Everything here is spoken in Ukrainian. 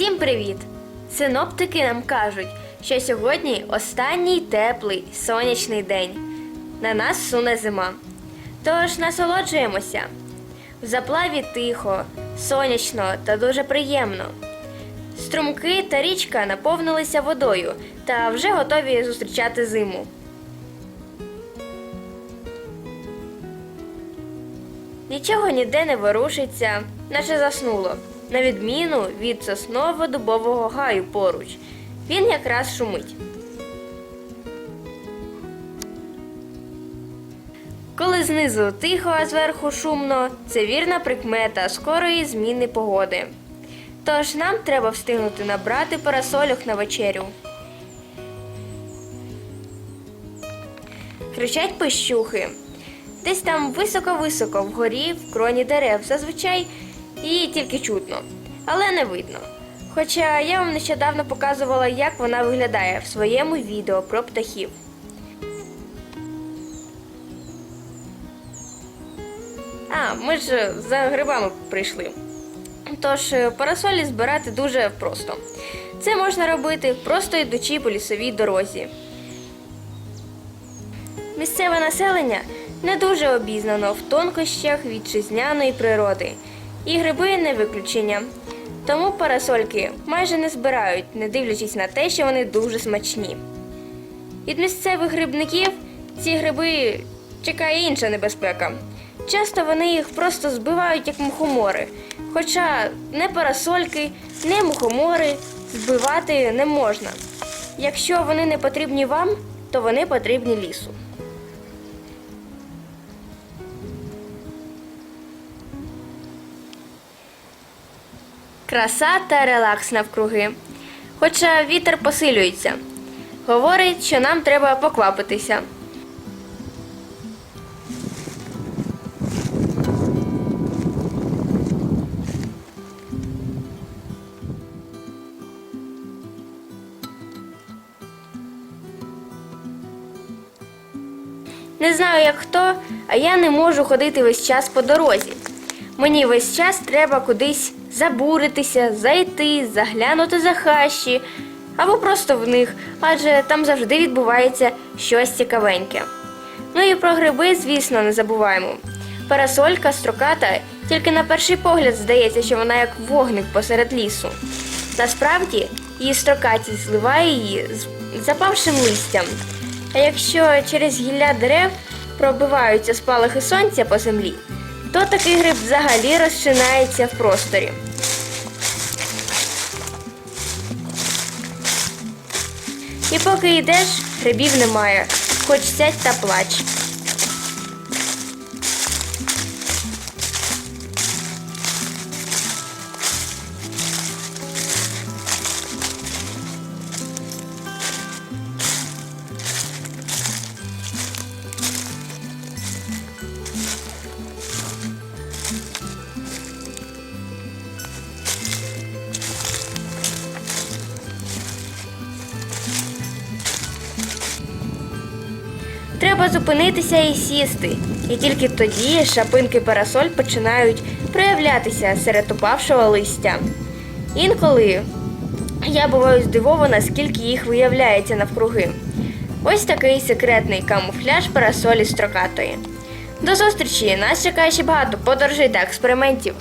Всім привіт! Синоптики нам кажуть, що сьогодні останній теплий сонячний день. На нас суне зима. Тож насолоджуємося. В заплаві тихо, сонячно та дуже приємно. Струмки та річка наповнилися водою та вже готові зустрічати зиму. Нічого ніде не ворушиться, наче заснуло, на відміну від сосново-дубового гаю поруч. Він якраз шумить. Коли знизу тихо, а зверху шумно, це вірна прикмета скорої зміни погоди. Тож нам треба встигнути набрати парасольок на вечерю. Кричать пищухи. Десь там високо-високо вгорі, в кроні дерев, зазвичай її тільки чутно, але не видно. Хоча я вам нещодавно показувала, як вона виглядає в своєму відео про птахів. А, ми ж за грибами прийшли. Тож е, парасолі збирати дуже просто. Це можна робити просто йдучи по лісовій дорозі. Місцеве населення не дуже обізнано в тонкощах вітчизняної природи, і гриби не виключення. Тому парасольки майже не збирають, не дивлячись на те, що вони дуже смачні. Від місцевих грибників ці гриби чекає інша небезпека. Часто вони їх просто збивають як мухомори. Хоча не парасольки, не мухомори збивати не можна. Якщо вони не потрібні вам, то вони потрібні лісу. Краса та релакс навкруги. Хоча вітер посилюється. Говорить, що нам треба поквапитися. Не знаю, як хто, а я не можу ходити весь час по дорозі. Мені весь час треба кудись забуритися, зайти, заглянути за хащі або просто в них, адже там завжди відбувається щось цікавеньке. Ну і про гриби, звісно, не забуваємо. Парасолька строката, тільки на перший погляд здається, що вона як вогник посеред лісу. Насправді, її строкатість зливає її з запавшим листям. А якщо через гілля дерев пробиваються спалахи сонця по землі, то такий гриб взагалі розчинається в просторі. І поки йдеш, грибів немає, хоч сядь та плач. Треба зупинитися і сісти. І тільки тоді шапинки парасоль починають проявлятися серед упавшого листя. Інколи я буваю здивована, скільки їх виявляється навкруги. Ось такий секретний камуфляж парасолі строкатої. До зустрічі! Нас чекає ще багато подорожей та експериментів.